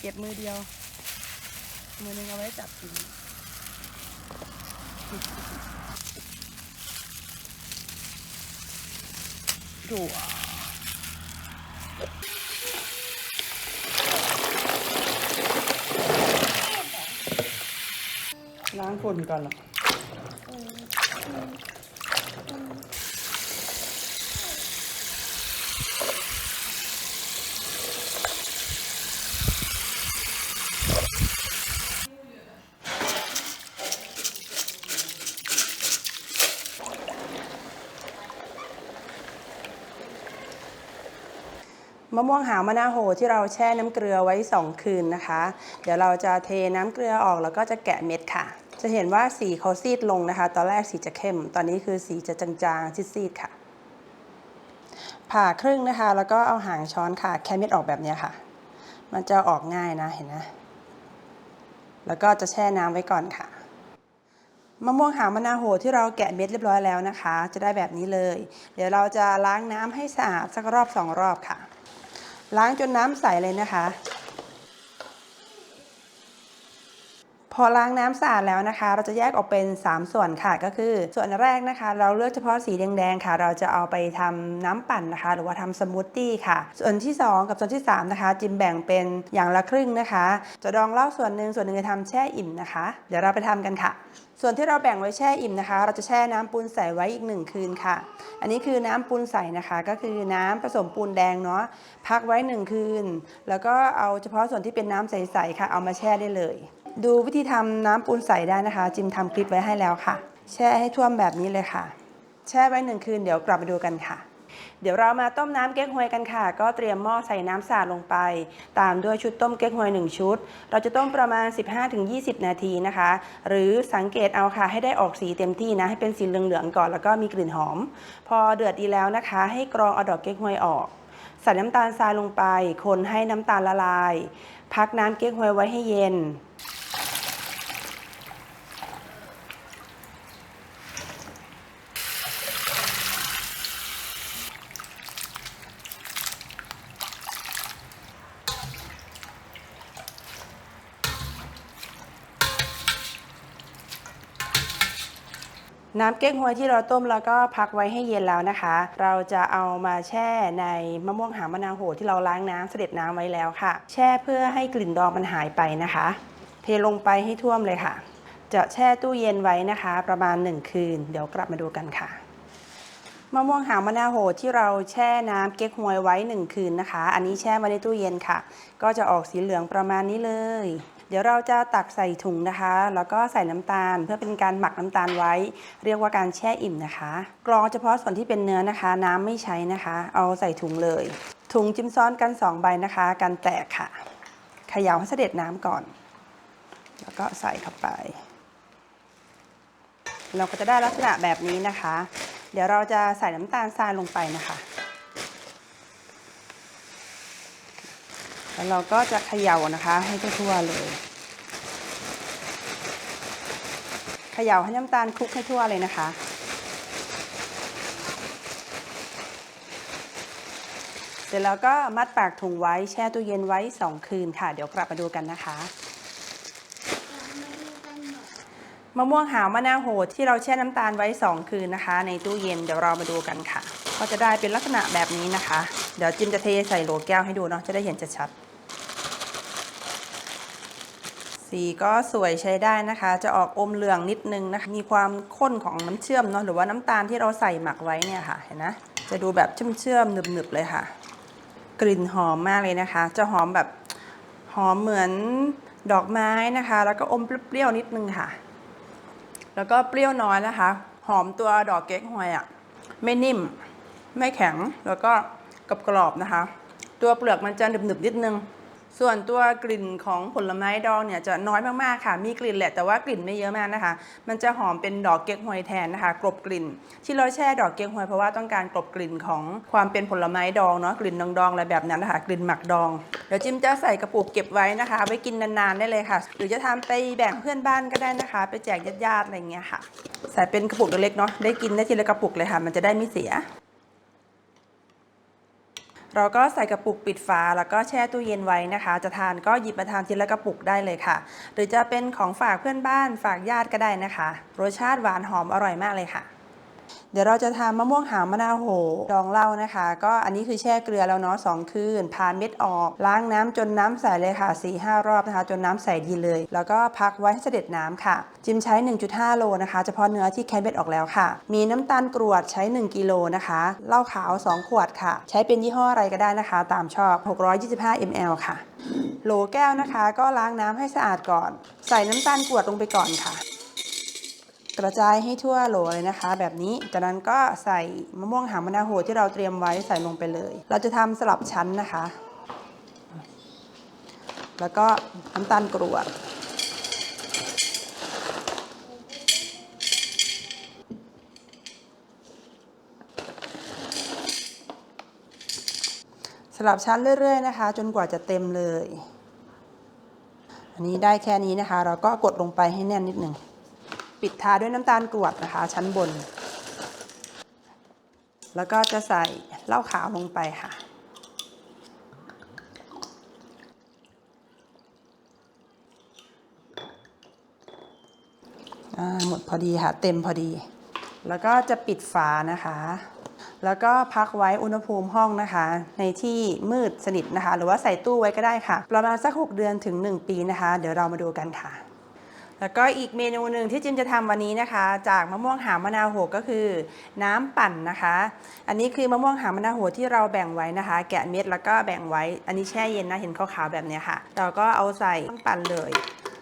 เก็บมือเดียว มือหนึงเอาไว้จับกินถั่วล้างฝุ่นก่อนหรอ มะม่วงหาวมะนาวโหที่เราแช่น้ำเกลือไว้ 2 คืนนะคะ เดี๋ยวเราจะเทน้ำเกลือออกแล้วก็จะแกะเม็ดค่ะ จะเห็นว่าสีเขาซีดลงนะคะ ตอนแรกสีจะเข้ม ตอนนี้คือสีจะจางๆซีดๆค่ะ ผ่าครึ่งนะคะ แล้วก็เอาหางช้อนค่ะ แค่เม็ดออกแบบนี้ค่ะ มันจะออกง่ายนะเห็นไหมแล้วก็จะแช่น้ำไว้ก่อนค่ะมะม่วงหาวมะนาวโหที่เราแกะเม็ดเรียบร้อยแล้วนะคะ จะได้แบบนี้เลย เดี๋ยวเราจะล้างน้ำให้สะอาดสักรอบสองรอบค่ะ ล้างจนน้ำใสเลยนะคะ พอล้างน้ำสะอาดแล้วนะคะ เราจะแยกออกเป็น 3 ส่วนค่ะก็คือ ส่วนแรกนะคะ เราเลือกเฉพาะสีแดงๆค่ะ เราจะเอาไปทำน้ำปั่นนะคะ หรือว่าทำสมูทตี้ค่ะ ส่วนที่ 2 กับส่วนที่ 3 นะคะ จิมแบ่งเป็นอย่างละครึ่งนะคะ จะดองเหล้าส่วนหนึ่งส่วนหนึ่งจะทำแช่อิ่มนะคะ เดี๋ยวเราไปทำกันค่ะส่วนที่เราแบ่งไว้แช่อิ่มนะคะ เราจะแช่น้ำปูนใสไว้อีกหนึ่งคืนค่ะ อันนี้คือน้ำปูนใสนะคะ ก็คือน้ำผสมปูนแดงเนาะ พักไว้หนึ่งคืน แล้วก็เอาเฉพาะส่วนที่เป็นน้ำใสๆค่ะ เอามาแช่ได้เลย ดูวิธีทำน้ำปูนใสได้นะคะ จิมทำคลิปไว้ให้แล้วค่ะ แช่ให้ท่วมแบบนี้เลยค่ะ แช่ไว้หนึ่งคืนเดี๋ยวกลับมาดูกันค่ะ เดี๋ยวเรามาต้มน้ำเก๊กฮวยกันค่ะ ก็เตรียมหม้อใส่น้ำสาดลงไป ตามด้วยชุดต้มเก๊กฮวย1 ชุด เราจะต้มประมาณ 15-20 นาทีนะคะ หรือสังเกตเอาค่ะให้ได้ออกสีเต็มที่นะให้เป็นสีเหลืองๆก่อนแล้วก็มีกลิ่นหอม พอเดือดดีแล้วนะคะ ให้กรองเอาดอกเก๊กฮวยออกใส่น้ำตาลทรายลงไป คนให้น้ำตาลละลาย พักน้ำเก๊กฮวยไว้ให้เย็น น้ำเก๊กฮวยที่เราต้มแล้วก็พักไว้ให้เย็นแล้วนะคะ เราจะเอามาแช่ในมะม่วงหามะนาวโหที่เราล้างน้ำเสด็จน้ำไว้แล้วค่ะ แช่เพื่อให้กลิ่นดองมันหายไปนะคะ เทลงไปให้ท่วมเลยค่ะ จะแช่ตู้เย็นไว้นะคะ ประมาณ 1 คืน เดี๋ยวกลับมาดูกันค่ะมะม่วงหาวมะนาวโหที่เราแช่น้ำเก๊กฮวยไว้ 1 คืนนะคะ อันนี้แช่ไว้ในตู้เย็นค่ะ ก็จะออกสีเหลืองประมาณนี้เลย เดี๋ยวเราจะตักใส่ถุงนะคะ แล้วก็ใส่น้ำตาล เพื่อเป็นการหมักน้ำตาลไว้ เรียกว่าการแช่อิ่มนะคะ กรองเฉพาะส่วนที่เป็นเนื้อนะคะ น้ำไม่ใช้นะคะ เอาใส่ถุงเลย ถุงจิ้มซ้อนกัน 2 ใบนะคะ กันแตกค่ะเขย่าให้เสด็จน้ำก่อน แล้วก็ใส่เข้าไป เราก็จะได้ลักษณะแบบนี้นะคะ เดี๋ยวเราจะใส่น้ำตาลทรายลงไปนะคะ แล้วเราก็จะเขย่านะคะให้ทั่วๆเลยเขย่าให้น้ำตาลคลุกให้ทั่วเลยนะคะเสร็จแล้วก็มัดปากถุงไว้แช่ตู้เย็นไว้ 2 คืนค่ะ เดี๋ยวกลับมาดูกันนะคะ มะม่วงหาวมะนาวโหดที่เราแช่น้ำตาลไว้ 2 คืนนะคะ ในตู้เย็นเดี๋ยวเรามาดูกันค่ะ ก็จะได้เป็นลักษณะแบบนี้นะคะ เดี๋ยวจิมจะเทใส่โหลแก้วให้ดูเนาะจะได้เห็นชัดๆ สีก็สวยใช้ได้นะคะ จะออกอมเหลืองนิดนึงนะคะ มีความข้นของน้ำเชื่อมเนาะหรือว่าน้ำตาลที่เราใส่หมักไว้เนี่ยค่ะเห็นนะจะดูแบบเชื่อมๆหนึบๆเลยค่ะ กลิ่นหอมมากเลยนะคะ จะหอมแบบหอมเหมือนดอกไม้นะคะ แล้วก็อมเปรี้ยวนิดนึงค่ะ แล้วก็เปรี้ยวน้อยนะคะ หอมตัวดอกเก๊กฮวยอะ่ะไม่นิ่ม ไม่แข็งแล้วก็กรอบๆนะคะ ตัวเปลือกมันจะหนึบๆนิดนึง ส่วนตัวกลิ่นของผลไม้ดองเนี่ยจะน้อยมากๆค่ะ มีกลิ่นแหละแต่ว่ากลิ่นไม่เยอะมากนะคะ มันจะหอมเป็นดอกเก๊กฮวยแทนนะคะ กลบกลิ่น ที่เราแช่ดอกเก๊กฮวยเพราะว่าต้องการกลบกลิ่นของความเป็นผลไม้ดองเนาะกลิ่นดองๆอะไรแบบนั้นนะคะ กลิ่นหมักดองเดี๋ยวจิมจะใส่กระปุกเก็บไว้นะคะ ไว้กินนานๆได้เลยค่ะ หรือจะทำไปแบ่งเพื่อนบ้านก็ได้นะคะ ไปแจกญาติๆอะไรเงี้ยค่ะ ใส่เป็นกระปุกเล็กๆเนาะได้กินได้ทีละกระปุกเลยค่ะ มันจะได้ไม่เสีย เราก็ใส่กระปุกปิดฝาแล้วก็แช่ตู้เย็นไว้นะคะ จะทานก็หยิบมาทานทีละกระปุกได้เลยค่ะ หรือจะเป็นของฝากเพื่อนบ้านฝากญาติก็ได้นะคะ รสชาติหวานหอมอร่อยมากเลยค่ะ เดี๋ยวเราจะทำมะม่วงหาวมะนาวโหดองเหล้านะคะ ก็อันนี้คือแช่เกลือแล้วเนาะสองคืนพาเม็ดออก ล้างน้ำจนน้ำใสเลยค่ะ4ีหรอบนะคะ จนน้ำใสดีเลย แล้วก็พักไว้ให้เสด็จน้ำค่ะ จิมใช้ 1.5 โลนะคะ เฉพาะเนื้อที่แคะเม็ดออกแล้วค่ะ มีน้ำตาลกรวดใช้ 1 กิโลนะคะเหล้าขาว 2 ขวดค่ะ ใช้เป็นยี่ห้ออะไรก็ได้นะคะ ตามชอบ 625 ml ค่ะ โหลแก้วนะคะ ก็ล้างน้ำให้สะอาดก่อน ใส่น้ำตาลกรวดลงไปก่อนค่ะ กระจายให้ทั่วโหลเลยนะคะ แบบนี้ จากนั้นก็ใส่มะม่วงหางมะนาวโหที่เราเตรียมไว้ใส่ลงไปเลย เราจะทำสลับชั้นนะคะ แล้วก็น้ำตาลกรวดสลับชั้นเรื่อยๆนะคะ จนกว่าจะเต็มเลย อันนี้ได้แค่นี้นะคะ เราก็กดลงไปให้แน่นนิดหนึ่ง ปิดทาด้วยน้ำตาลกรวดนะคะ ชั้นบน แล้วก็จะใส่เหล้าขาวลงไปค่ะ หมดพอดีค่ะ เต็มพอดี แล้วก็จะปิดฝานะคะ แล้วก็พักไว้อุณหภูมิห้องนะคะ ในที่มืดสนิทนะคะ หรือว่าใส่ตู้ไว้ก็ได้ค่ะ ประมาณสัก 6 เดือนถึง 1 ปีนะคะ เดี๋ยวเรามาดูกันค่ะ แล้วก็อีกเมนูหนึ่งที่จิมจะทำวันนี้นะคะ จากมะม่วงหามะนาวโหก็คือ น้ำปั่นนะคะ อันนี้คือมะม่วงหามะนาวโหที่เราแบ่งไว้นะคะ แกะเม็ดแล้วก็แบ่งไว้ อันนี้แช่เย็นนะเห็นขาวๆแบบเนี้ยค่ะ เราก็เอาใส่น้ำปั่นเลย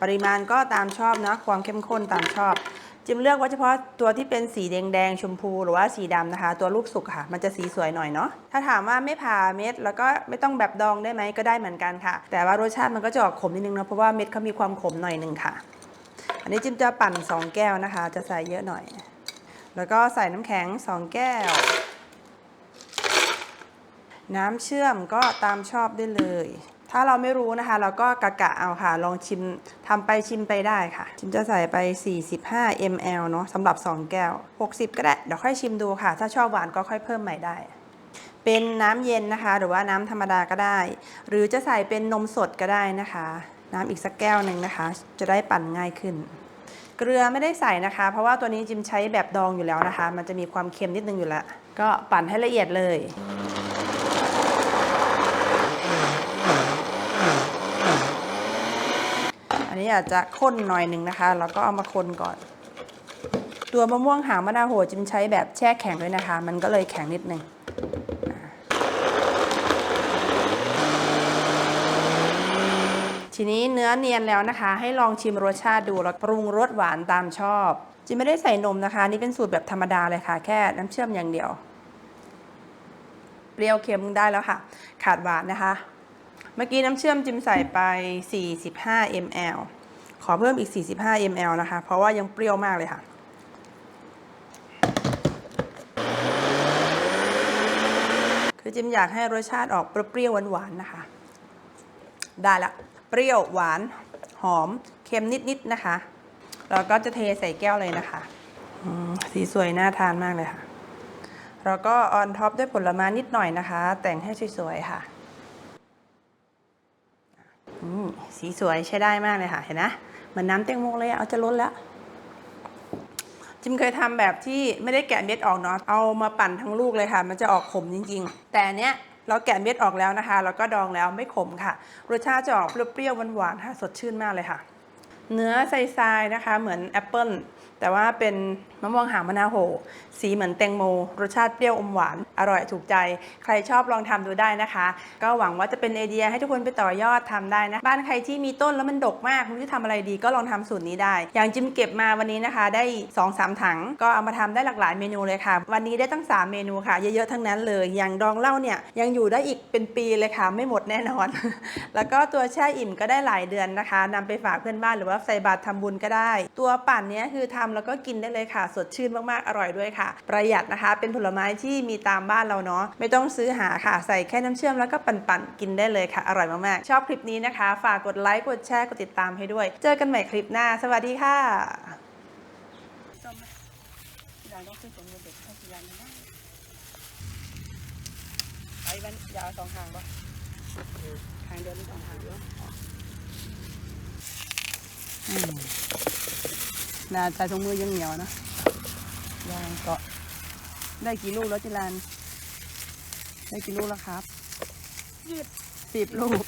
ปริมาณก็ตามชอบนะความเข้มข้นตามชอบจิมเลือกว่าเฉพาะตัวที่เป็นสีแดงๆชมพูหรือว่าสีดำนะคะ ตัวลูกสุกค่ะ มันจะสีสวยหน่อยเนาะถ้าถามว่าไม่ผ่าเม็ด แล้วก็ไม่ต้องแบบดองได้ไหมก็ได้เหมือนกันค่ะ แต่ว่ารสชาติมันก็จะออกขมนิดนึงเนาะเพราะว่าเม็ดเขามีความขมหน่อยนึงค่ะ นนี้จิมจะปั่น 2 แก้วนะคะ จะใส่เยอะหน่อย แล้วก็ใส่น้ำแข็ง 2 แก้ว น้ำเชื่อมก็ตามชอบได้เลย ถ้าเราไม่รู้นะคะ เราก็กะกะเอาค่ะ ลองชิมทำไปชิมไปได้ค่ะชิมจะใส่ไป 45 ml เนาะสำหรับ 2 แก้ว 60 ก็ได้ เดี๋ยวค่อยชิมดูค่ะ ถ้าชอบหวานก็ค่อยเพิ่มใหม่ได้เป็นน้ำเย็นนะคะ หรือว่าน้ำธรรมดาก็ได้ หรือจะใส่เป็นนมสดก็ได้นะคะ น้ำอีกสักแก้วหนึ่งนะคะ จะได้ปั่นง่ายขึ้น เกลือไม่ได้ใส่นะคะ เพราะว่าตัวนี้จิมใช้แบบดองอยู่แล้วนะคะ มันจะมีความเค็มนิดนึงอยู่แล้ว ก็ปั่นให้ละเอียดเลยอันนี้อาจจะข้นหน่อยหนึ่งนะคะ แล้วก็เอามาคนก่อน ตัวมะม่วงหางมะนาวโหจิมใช้แบบแช่แข็งด้วยนะคะ มันก็เลยแข็งนิดนึง ทีนี้เนื้อเนียนแล้วนะคะ ให้ลองชิมรสชาติดูแล้วปรุงรสหวานตามชอบจิไม่ได้ใส่นมนะคะ นี่เป็นสูตรแบบธรรมดาเลยค่ะ แค่น้ำเชื่อมอย่างเดียว เปรี้ยวเค็มได้แล้วค่ะ ขาดหวานนะคะ เมื่อกี้น้ำเชื่อมจิมใส่ไป 45 ml ขอเพิ่มอีก 45 ml นะคะ เพราะว่ายังเปรี้ยวมากเลยค่ะคือจิมอยากให้รสชาติออกเปรี้ยวหวานๆนะคะ ได้ละ เปรี้ยวหวานหอมเค็มนิดๆนะคะแล้วก็จะเทใส่แก้วเลยนะคะสีสวยน่าทานมากเลยค่ะแล้วก็ออนท็อปด้วยผลไม้นิดหน่อยนะคะ แต่งให้สวยๆค่ะสีสวยใช้ได้มากเลยค่ะ เห็นนะเหมือนน้ำเต้งโมเลยอะเอาจะล้นแล้ว จิมเคยทำแบบที่ไม่ได้แกะเม็ดออกเนาะเอามาปั่นทั้งลูกเลยค่ะ มันจะออกขมจริงๆ แต่เนี้ย เราแกะเม็ดออกแล้วนะคะ แล้วก็ดองแล้วไม่ขมค่ะ รสชาติจะออกเปรี้ยวๆหวานๆค่ะสดชื่นมากเลยค่ะ เนื้อทรายๆนะคะ เหมือนแอปเปิลแต่ว่าเป็นมะม่วงหางมะนาวโห สีเหมือนแตงโม รสชาติเปรี้ยวอมหวาน อร่อยถูกใจ ใครชอบลองทำดูได้นะคะ ก็หวังว่าจะเป็นไอเดียให้ทุกคนไปต่อยอดทำได้นะ บ้านใครที่มีต้นแล้วมันดกมากไม่รู้จะทำอะไรดีก็ลองทำสูตรนี้ได้ อย่างจิมเก็บมาวันนี้นะคะ ได้2-3ถัง ก็เอามาทำได้หลากหลายเมนูเลยค่ะ วันนี้ได้ตั้ง 3 เมนูค่ะ เยอะๆทั้งนั้นเลย อย่างดองเหล้าเนี่ยยังอยู่ได้อีกเป็นปีเลยค่ะ ไม่หมดแน่นอน แล้วก็ตัวแช่อิ่มก็ได้หลายเดือนนะคะนำไปฝากเพื่อนบ้านหรือว่าใส่บาตรทำบุญก็ได้ ตัวปั่นเนี้ยคือทำแล้วก็กินได้เลยค่ะ สดชื่นมากๆอร่อยด้วยค่ะ ประหยัดนะคะ เป็นผลไม้ที่มีตามบ้านเราเนาะไม่ต้องซื้อหาค่ะใส่แค่น้ำเชื่อมแล้วก็ปั่นๆกินได้เลยค่ะ อร่อยมากๆ ชอบคลิปนี้นะคะ ฝากกดไลค์กดแชร์กดติดตามให้ด้วย เจอกันใหม่คลิปหน้า สวัสดีค่ะเราต้องซื้อผงเด็กให้กี่ยันนะไอ้มันยาวสองทางปะทางเดียวหรือสองทางเดียวอืม น่าใส่ถุงมือยังเหนียวนะยางเกาะ ได้กี่ลูกแล้วจิรัน ได้กี่ลูกแล้วครับสิบสิบลูก